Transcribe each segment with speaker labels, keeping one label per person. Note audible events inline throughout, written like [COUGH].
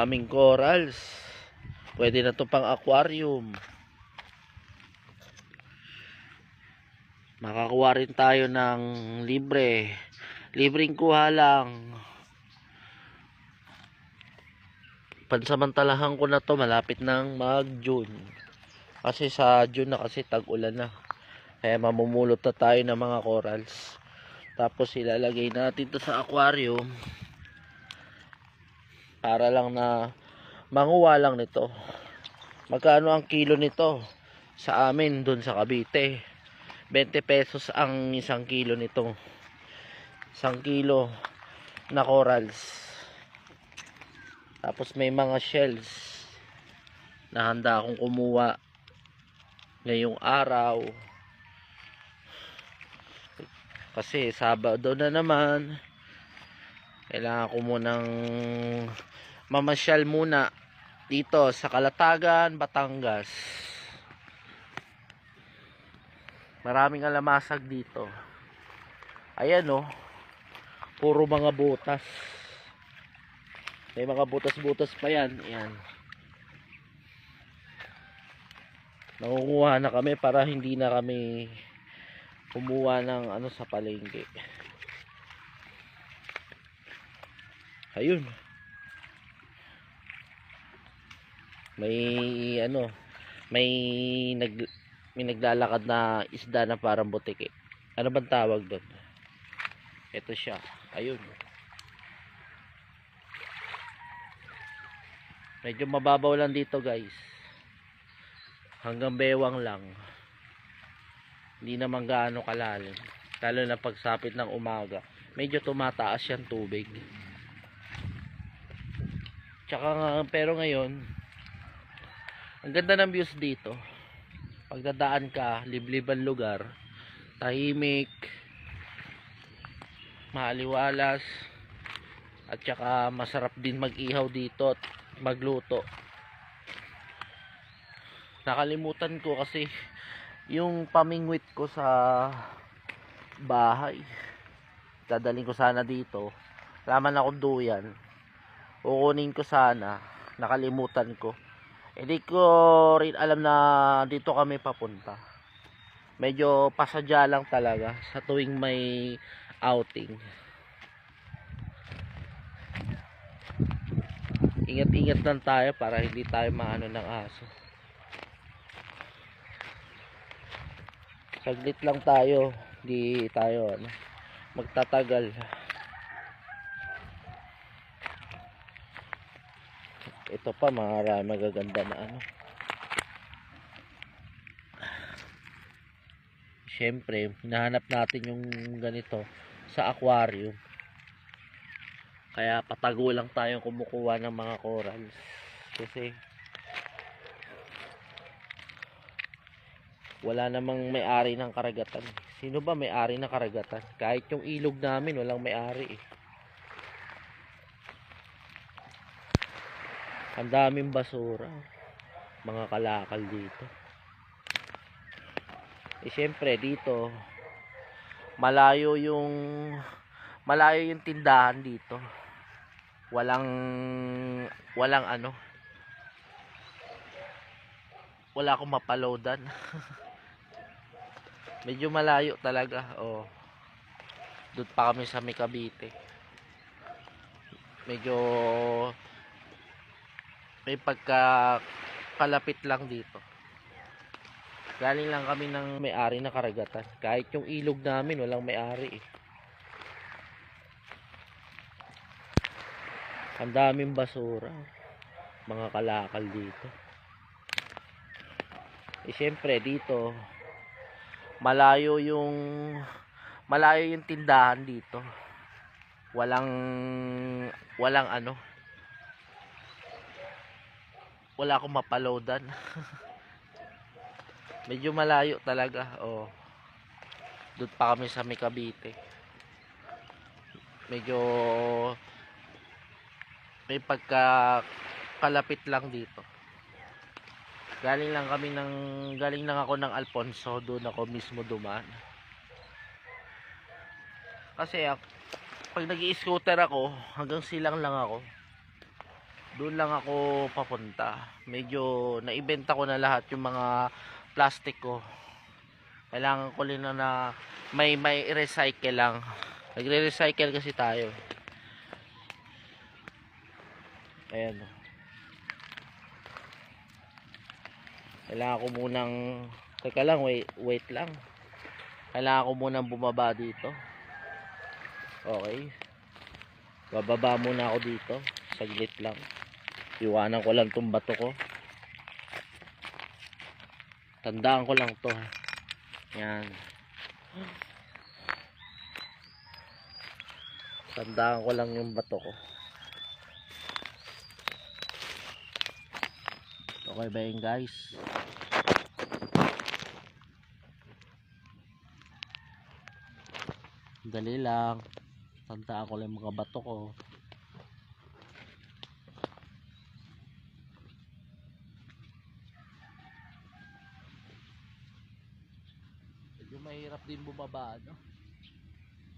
Speaker 1: aming corals. Pwede na to pang aquarium. Makakuha rin tayo ng libre. Libreng kuha lang. Pansamantalahan ko na to malapit ng mag-June. Kasi sa June na kasi tag-ulan na. Kaya mamumulot na tayo ng mga corals. Tapos ilalagay natin to sa aquarium. Para lang na manguha lang nito. Magkano ang kilo nito? Sa amin dun sa Cavite. 20 pesos ang isang kilo nito. Isang kilo na corals. Tapos may mga shells na handa akong kumuha ngayong araw. Kasi Sabado na naman. Kailangan ko munang mamasyal muna dito sa Kalatagan, Batangas. Maraming alamasag dito. Ayan oh. Puro mga butas. May mga butas-butas pa yan. Ayan. Nangunguha na kami para hindi na kami kumuha ng ano sa palengke. Ayun. May ano, may nag may naglalakad na isda na parang butiki. Ano bang tawag doon? Ito siya. Ayun. Medyo mababaw lang dito guys. Hanggang bewang lang. Hindi naman gaano kalalim. Lalo na pagsapit ng umaga. Medyo tumataas yan tubig. Tsaka pero ngayon, ang ganda ng views dito. Pagdadaan ka, libliban lugar, tahimik, maaliwalas, at tsaka masarap din mag-ihaw dito at magluto. Nakalimutan ko kasi yung pamingwit ko sa bahay. Dadaling ko sana dito. Laman ako duyan. Kukunin ko sana. Nakalimutan ko. Hindi ko rin alam na dito kami papunta. Medyo pasadya lang talaga sa tuwing may outing. Ingat-ingat lang tayo para hindi tayo maano ng aso. Saglit lang tayo, di tayo ano, magtatagal. Ito pa mga magaganda na ano. Siyempre, hinahanap natin yung ganito sa aquarium. Kaya patago lang tayong kumukuha ng mga corals. Kasi wala namang may-ari ng karagatan. Sino ba may-ari ng karagatan? Kahit yung ilog namin, walang may-ari eh. Ang daming basura. Mga kalakal dito. Eh syempre dito malayo yung malayo yung tindahan dito. Walang walang ano. Wala akong mapaloadan. [LAUGHS] Medyo malayo talaga. Oh. Doon pa kami sa may Cavite. Medyo may pagka kalapit lang dito. Galing lang kami ng may-ari na karagatan. Kahit yung ilog namin, walang may-ari eh. Ang daming basura. Mga kalakal dito. Eh syempre dito, malayo yung malayo yung tindahan dito. Walang walang ano. Wala akong mapaloadan. [LAUGHS] Medyo malayo talaga. Oh. Doon pa kami sa may Cavite. Medyo may pagka kalapit lang dito. Galing lang kami ng galing lang ako ng Alfonso, doon ako mismo duman. Kasi ak- pag nag-i-scooter ako, hanggang silang lang ako. Doon lang ako papunta. Medyo naibenta ko na lahat yung mga plastic ko. Kailangan ko rin na, may may recycle lang. Nagre-recycle kasi tayo. Ayan. Kailangan ko munang Teka lang, wait, wait lang. Kailangan ko munang bumaba dito. Okay. Bababa muna ako dito. Saglit lang. Iwanan ko lang tong bato ko. Tandaan ko lang to. Yan. Tandaan ko lang yung bato ko. Okay ba yun guys? Dali lang. Tandaan ko lang yung mga bato ko. Medyo mahirap din bumaba, no?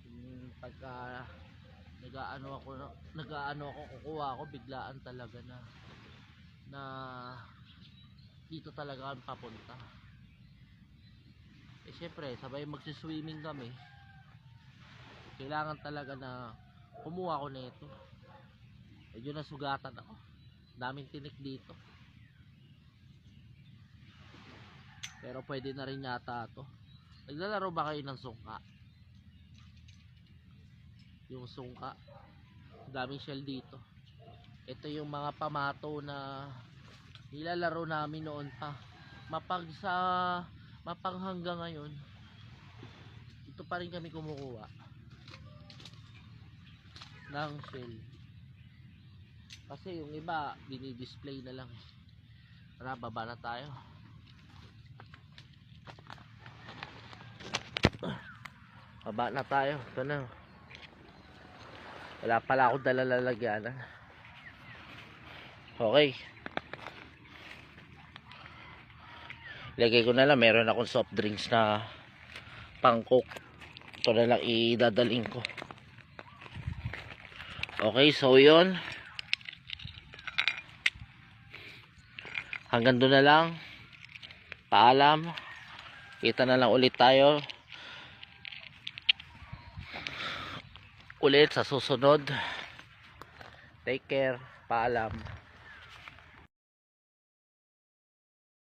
Speaker 1: Yung pagka nagaano ako nagaano ako kukuha ako biglaan talaga na na dito talaga kami papunta. Eh syempre sabay magsiswimming kami. Kailangan talaga na kumuha ko nito. Medyo nasugatan ako. Daming tinik dito. Pero pwede na rin yata to naglalaro ba kayo ng sungka? Yung sungka. Daming shell dito. Ito yung mga pamato na nilalaro namin noon pa. Mapag sa mapang hanggang ngayon ito pa rin kami kumukuha ng shell. Kasi yung iba dinidisplay na lang. Tara baba na tayo baba na tayo. Ito na. Wala pala ako dala okay. Lagay ko na lang. Meron akong soft drinks na pang coke ito na lang idadaling ko. Okay so yun. Hanggang doon na lang. Paalam. Kita na lang ulit tayo ulit sa susunod. Take care. Paalam